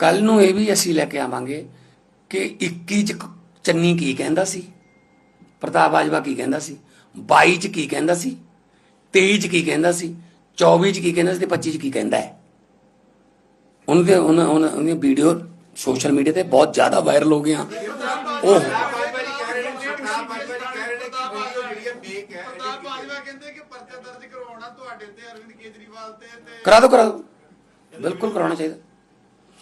ਕੱਲ ਨੂੰ ਇਹ ਵੀ ਅਸੀਂ ਲੈ ਕੇ ਆਵਾਂਗੇ ਕਿ 21 ਚ ਚੰਨੀ ਕੀ ਕਹਿੰਦਾ ਸੀ? ਪ੍ਰਤਾਪ ਬਾਜਵਾ ਕੀ ਕਹਿੰਦਾ ਸੀ? 22 ਚ ਕੀ ਕਹਿੰਦਾ ਸੀ? 23 ਚ ਕੀ ਕਹਿੰਦਾ ਸੀ? 24 ਚ ਕੀ ਕਹਿੰਦਾ ਸੀ ਤੇ 25 ਚ ਕੀ ਕਹਿੰਦਾ ਹੈ? ਉਹਨਾਂ ਦੇ ਉਹਨਾਂ ਉਹਨਾਂ ਉਹਦੀਆਂ ਵੀਡੀਓ ਸੋਸ਼ਲ ਮੀਡੀਆ ਤੇ ਬਹੁਤ ਜ਼ਿਆਦਾ ਵਾਇਰਲ ਹੋ ਗਈਆਂ। ਉਹ ਕਰਾ ਦਿਓ ਕਰਾ ਦਿਓ। ਬਿਲਕੁਲ ਕਰਾਉਣਾ ਚਾਹੀਦਾ।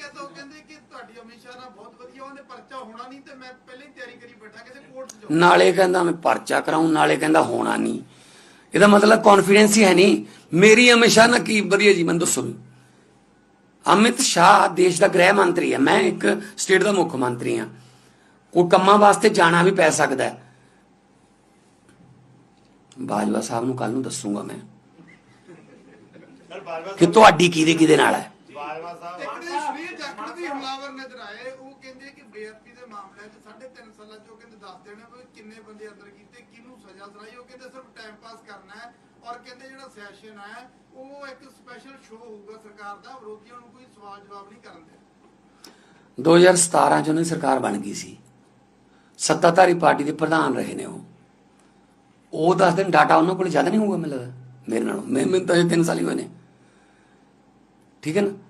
ਕਹਿਤਾ ਉਹ ਕਹਿੰਦੇ ਕਿ ਤੁਹਾਡੀ ਅਮਿਤ ਸ਼ਾਹ ਨਾਲ ਬਹੁਤ ਵਧੀਆ ਉਹਨੇ ਪਰਚਾ ਹੋਣਾ ਨਹੀਂ ਤੇ ਮੈਂ ਪਹਿਲਾਂ ਹੀ ਤਿਆਰੀ ਕਰੀ ਬੈਠਾ ਕਿਸੇ ਕੋਰਟ 'ਚ ਜਾਊਂ। ਨਾਲੇ ਕਹਿੰਦਾ ਮੈਂ ਪਰਚਾ ਕਰਾਉਂ ਨਾਲੇ ਕਹਿੰਦਾ ਹੋਣਾ ਨਹੀਂ। ਇਹਦਾ ਮਤਲਬ ਕੌਨਫੀਡੈਂਸ ਹੀ ਹੈ ਨਹੀਂ। ਮੇਰੀ ਹਮੇਸ਼ਾ ਨਾ ਕੀ ਵਧੀਆ ਜੀ ਮੈਨੂੰ ਦੱਸੋ। ਅਮਿਤ ਸ਼ਾਹ ਦੇਸ਼ ਦਾ ਗ੍ਰਹਿ ਮੰਤਰੀ ਹੈ ਮੈਂ ਇੱਕ ਸਟੇਟ ਦਾ ਮੁੱਖ ਮੰਤਰੀ ਹਾਂ। ਕੋਈ ਕੰਮਾਂ ਵਾਸਤੇ ਜਾਣਾ ਵੀ ਪੈ ਸਕਦਾ ਹੈ। ਬਾਜਵਾ ਸਾਹਿਬ ਨੂੰ ਕੱਲ ਨੂੰ ਦੱਸੂਗਾ ਮੈਂ ਸਰ ਬਾਜਵਾ ਕਿ ਤੁਹਾਡੀ ਕਿਹਦੇ ਕਿਹਦੇ ਨਾਲ ਹੈ? ਬਾਜਵਾ ਸਾਹਿਬ ਜਾਖੜ ਵੀ ਹਮਲਾਵਰ ਨਜ਼ਰ ਆਏ ਉਹ ਕਹਿੰਦੇ ਕਿ ਬੇਅਦਬੀ ਦੇ ਮਾਮਲੇ 'ਚ 3.5 ਸਾਲਾਂ 'ਚ ਉਹ ਕਹਿੰਦੇ ਦੱਸ ਦੇਣਾ ਵੀ ਕਿੰਨੇ ਬੰਦੇ ਅੰਦਰ ਕੀਤੇ ਕਿਹਨੂੰ ਸਜ਼ਾ ਸੁਣਾਈ ਉਹ ਕਹਿੰਦੇ ਸਿਰਫ ਟਾਈਮ ਪਾਸ ਕਰਨਾ ਹੈ ਔਰ ਕਹਿੰਦੇ ਜਿਹੜਾ ਸੈਸ਼ਨ ਹੈ ਉਹ ਇੱਕ ਸਪੈਸ਼ਲ ਸ਼ੋਅ ਹੋਊਗਾ ਸਰਕਾਰ ਦਾ ਵਿਰੋਧੀਆਂ ਨੂੰ ਕੋਈ ਸਵਾਲ ਜਵਾਬ ਨਹੀਂ ਕਰਨ ਦੇ। 2017 ਚ ਉਹਨਾਂ ਦੀ ਸਰਕਾਰ ਬਣ ਗਈ ਸੀ। ਸੱਤਾਧਾਰੀ ਪਾਰਟੀ ਦੇ ਪ੍ਰਧਾਨ ਰਹੇ ਨੇ ਉਹ। ਉਹ ਦੱਸ ਦਿਨ ਡਾਟਾ ਉਹਨਾਂ ਕੋਲ ਜ਼ਿਆਦਾ ਨਹੀਂ ਹੋਊਗਾ ਮੈਨੂੰ ਲੱਗਦਾ। ਮੇਰੇ ਨਾਲੋਂ। ਮੈਂ ਮੈਨੂੰ ਤਾਂ ਇਹ 3 ਸਾਲ ਹੀ ਹੋਏ ਨੇ। ਠੀਕ ਹੈ ਨਾ?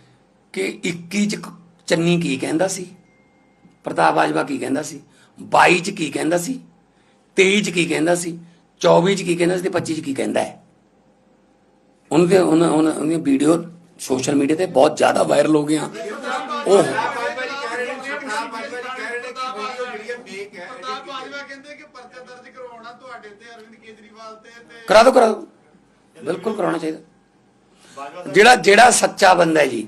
ਕਿ 21 ਚ ਚੰਨੀ ਕੀ ਕਹਿੰਦਾ ਸੀ? ਪ੍ਰਤਾਪ ਬਾਜਵਾ ਕੀ ਕਹਿੰਦਾ ਸੀ? 22 ਚ ਕੀ ਕਹਿੰਦਾ ਸੀ? 23 ਚ ਕੀ ਕਹਿੰਦਾ ਸੀ? 24 ਚ ਕੀ ਕਹਿੰਦਾ ਸੀ ਤੇ 25 ਚ ਕੀ ਕਹਿੰਦਾ ਹੈ? ਉਹਨਾਂ ਦੇ ਉਹਨਾਂ ਉਹਨਾਂ ਉਹਦੀਆਂ ਵੀਡੀਓ ਸੋਸ਼ਲ ਮੀਡੀਆ ਤੇ ਬਹੁਤ ਜ਼ਿਆਦਾ ਵਾਇਰਲ ਹੋ ਗਈਆਂ। ਉਹ ਪ੍ਰਤਾਪ ਬਾਜਵਾ ਕਹਿੰਦੇ ਕਿ ਪਰਚਾ ਦਰਜ ਕਰਵਾਉਣਾ ਤੁਹਾਡੇ ਤੇ ਅਰਵਿੰਦ ਕੇਜਰੀਵਾਲ ਤੇ ਤੇ ਕਰਾ ਦਿਓ ਕਰਾ ਦਿਓ। ਬਿਲਕੁਲ ਕਰਾਉਣਾ ਚਾਹੀਦਾ। ਜਿਹੜਾ ਜਿਹੜਾ ਸੱਚਾ ਬੰਦਾ ਹੈ ਜੀ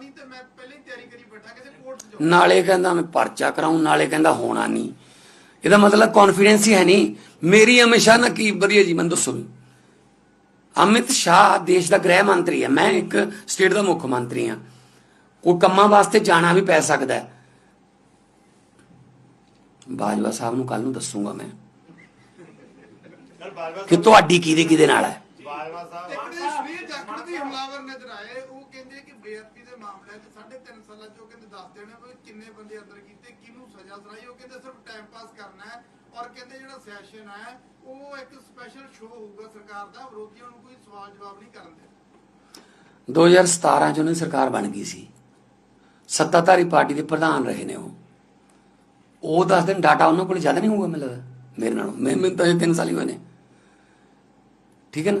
ਨਹੀਂ ਤੇ ਮੈਂ ਪਹਿਲਾਂ ਹੀ ਤਿਆਰੀ ਕਰੀ ਬੈਠਾ ਕਿਸੇ ਕੋਰਟ 'ਚ ਜਾਊਂ। ਨਾਲੇ ਕਹਿੰਦਾ ਮੈਂ ਪਰਚਾ ਕਰਾਉਂ ਨਾਲੇ ਕਹਿੰਦਾ ਹੋਣਾ ਨਹੀਂ। ਇਹਦਾ ਮਤਲਬ ਕੌਨਫੀਡੈਂਸ ਹੀ ਹੈ ਨਹੀਂ। ਮੇਰੀ ਹਮੇਸ਼ਾ ਨਾ ਕੀ ਵਧੀਆ ਜੀ ਮੈਨੂੰ ਦੱਸੋ। ਅਮਿਤ ਸ਼ਾਹ ਦੇਸ਼ ਦਾ ਗ੍ਰਹਿ ਮੰਤਰੀ ਹੈ। ਮੈਂ ਇੱਕ ਸਟੇਟ ਦਾ ਮੁੱਖ ਮੰਤਰੀ ਹਾਂ। ਕੋਈ ਕੰਮਾਂ ਵਾਸਤੇ ਜਾਣਾ ਵੀ ਪੈ ਸਕਦਾ ਹੈ। ਬਾਜਵਾ ਸਾਹਿਬ ਨੂੰ ਕੱਲ ਨੂੰ ਦੱਸੂਗਾ ਮੈਂ ਸਰ ਬਾਜਵਾ ਕਿ ਤੁਹਾਡੀ ਕਿਹਦੇ ਕਿਹਦੇ ਨਾਲ ਹੈ? ਬਾਜਵਾ ਸਾਹਿਬ। ਇੱਕ ਦੇ ਸ਼ਰੀਰ ਜਾਖੜ ਵੀ ਹਮਲਾਵਰ ਨਜ਼ਰ ਆਏ। ਉਹ ਕਹਿੰਦੇ ਕਿ ਬੇਅਦਬੀ ਦੇ ਮਾਮਲੇ 'ਚ 3.5 ਸਾਲਾਂ 'ਚ ਉਹ ਕਹਿੰਦੇ ਦੱਸ ਦੇਣਾ ਵੀ ਕਿੰਨੇ ਬੰਦੇ ਅੰਦਰ ਕੀਤੇ ਕਿਹਨੂੰ ਸਜ਼ਾ ਸੁਣਾਈ। ਉਹ ਕਹਿੰਦੇ ਸਿਰਫ ਟਾਈਮ ਪਾਸ ਕਰਨਾ ਹੈ ਔਰ ਕਹਿੰਦੇ ਜਿਹੜਾ ਸੈਸ਼ਨ ਹੈ ਉਹ ਇੱਕ ਸਪੈਸ਼ਲ ਸ਼ੋਅ ਹੋਊਗਾ ਸਰਕਾਰ ਦਾ। ਵਿਰੋਧੀਆਂ ਨੂੰ ਕੋਈ ਸਵਾਲ ਜਵਾਬ ਨਹੀਂ ਕਰਨ ਦੇ। 2017 ਚ ਉਹਨਾਂ ਦੀ ਸਰਕਾਰ ਬਣ ਗਈ ਸੀ। ਸੱਤਾਧਾਰੀ ਪਾਰਟੀ ਦੇ ਪ੍ਰਧਾਨ ਰਹੇ ਨੇ ਉਹ। ਉਹ ਦੱਸ ਦਿਨ ਡਾਟਾ ਉਹਨਾਂ ਕੋਲ ਜ਼ਿਆਦਾ ਨਹੀਂ ਹੋਊਗਾ ਮੈਨੂੰ ਲੱਗਦਾ। ਮੇਰੇ ਨਾਲੋਂ। ਮੈਂ ਮੈਨੂੰ ਤਾਂ ਇਹ 3 ਸਾਲ ਹੀ ਹੋਏ ਨੇ। ਠੀਕ ਹੈ ਨਾ?